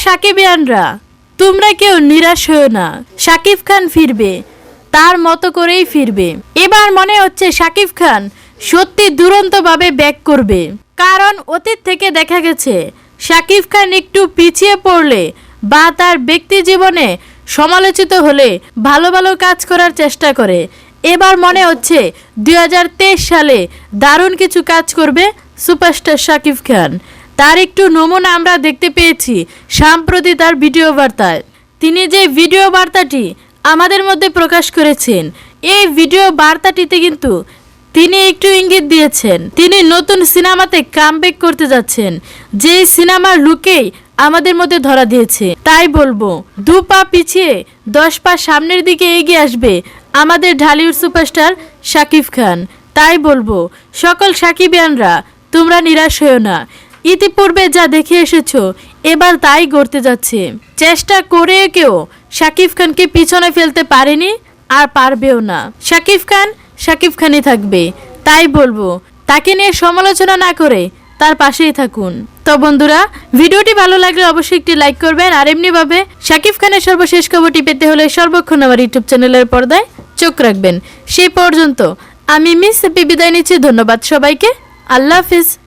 সাকিবিয়ানরা তোমরা কেউ নিরাশ হয়েও না। সাকিব খান ফিরবে। তার মতো করেই ফিরবে। এবার মনে হচ্ছে সাকিব খান সত্যি দুরন্তভাবে ব্যাক করবে। কারণ অতীত থেকে দেখা গেছে, সাকিব খান একটু পিছিয়ে পড়লে বা তার ব্যক্তি জীবনে সমালোচিত হলে ভালো ভালো কাজ করার চেষ্টা করে। এবার মনে হচ্ছে দুই হাজার তেইশ সালে দারুণ কিছু কাজ করবে সুপারস্টার শাকিব খান। তার একটু নমুনা আমরা দেখতে পেয়েছি, সাম্প্রতি তার ভিডিও বার্তায়। তিনি যে ভিডিও বার্তাটি আমাদের মধ্যে প্রকাশ করেছেন, এই ভিডিও বার্তাটিতে কিন্তু তিনি একটু ইঙ্গিত দিয়েছেন। তিনি নতুন সিনেমাতে কামব্যাক করতে যাচ্ছেন যে সিনেমার লুকেই আমাদের মধ্যে ধরা দিয়েছে। তাই বলব, দু পা পিছিয়ে দশ পা সামনের দিকে এগিয়ে আসবে আমাদের ঢালিউড সুপারস্টার শাকিব খান। তাই বলব, সকল সাকিবিয়ানরা তোমরা নিরাশ হয়েও না। ইতিপূর্বে যা দেখে এসেছ, এবার তাই করতে যাচ্ছে। চেষ্টা করে কেউ শাকিব খানকে পিছনে ফেলতে পারেনি আর পারবেও না। শাকিব খান শাকিব খানই থাকবে, তাই বলব। তাকে নিয়ে সমালোচনা না করে তার পাশেই থাকুন। তো বন্ধুরা, ভিডিওটি ভালো লাগলে অবশ্যই একটি লাইক করবেন, আর এমনিভাবে শাকিব খানের সর্বশেষ খবরটি পেতে হলে সর্বক্ষণ আমার ইউটিউব চ্যানেলের পর্দায় চোখ রাখবেন। সেই পর্যন্ত আমি মিস বিদায় নিচ্ছি, ধন্যবাদ সবাইকে। আল্লাহ হাফিজ।